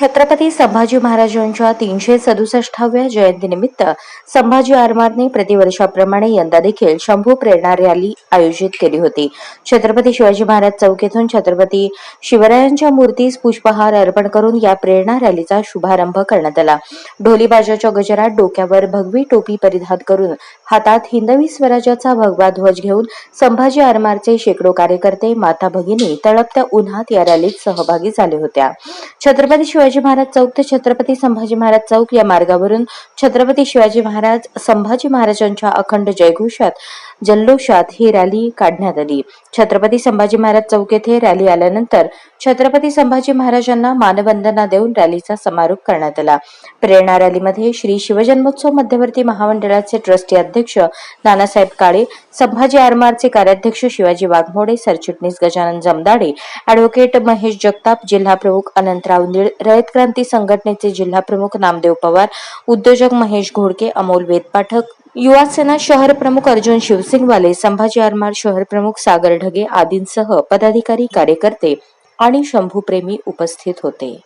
छत्रपती संभाजी महाराजांच्या तीनशे सदुसष्टाव्या जयंतीनिमित्त संभाजी आरमारने प्रतिवर्षाप्रमाणे यंदा देखील शंभू प्रेरणा रॅली आयोजित केली होती. छत्रपती शिवाजी महाराज चौक येथून छत्रपती शिवरायांच्या मूर्तीस पुष्पहार अर्पण करून या प्रेरणा रॅलीचा शुभारंभ करण्यात आला. ढोलीबाजाच्या गजरात डोक्यावर भगवी टोपी परिधान करून हातात हिंदवी स्वराज्याचा भगवा ध्वज घेऊन संभाजी आरमारचे शेकडो कार्यकर्ते माता भगिनी तळपत्या उन्हात या रॅलीत सहभागी झाले होत्या. छत्रपती शिवाजी शिवाजी महाराज चौक ते छत्रपती संभाजी महाराज चौक या मार्गावरून छत्रपती शिवाजी महाराज संभाजी महाराजांच्या अखंड जयघोषात जल्लोषात ही रॅली काढण्यात आली. छत्रपती संभाजी महाराज चौक येथे रॅली आल्यानंतर छत्रपती संभाजी महाराजांना मानवंदना देऊन रॅलीचा समारोप करण्यात आला. प्रेरणा रॅलीमध्ये श्री शिवजन्मोत्सव मध्यवर्ती महामंडळाचे ट्रस्टी अध्यक्ष नानासाहेब काळे संभाजी आरमारचे कार्याध्यक्ष शिवाजी वाघमोडे सरचिटणीस गजानन जमदाडे अॅडव्होकेट महेश जगताप जिल्हा प्रमुख अनंतराव निळ रयत क्रांती संघटनेचे जिल्हा प्रमुख नामदेव पवार उद्योजक महेश घोडके अमोल वेदपाठक युवा सेना शहर प्रमुख अर्जुन शिवसिंगवाले संभाजी आरमार शहर प्रमुख सागर ढगे आदींसह पदाधिकारी कार्यकर्ते आणि शंभूप्रेमी उपस्थित होते.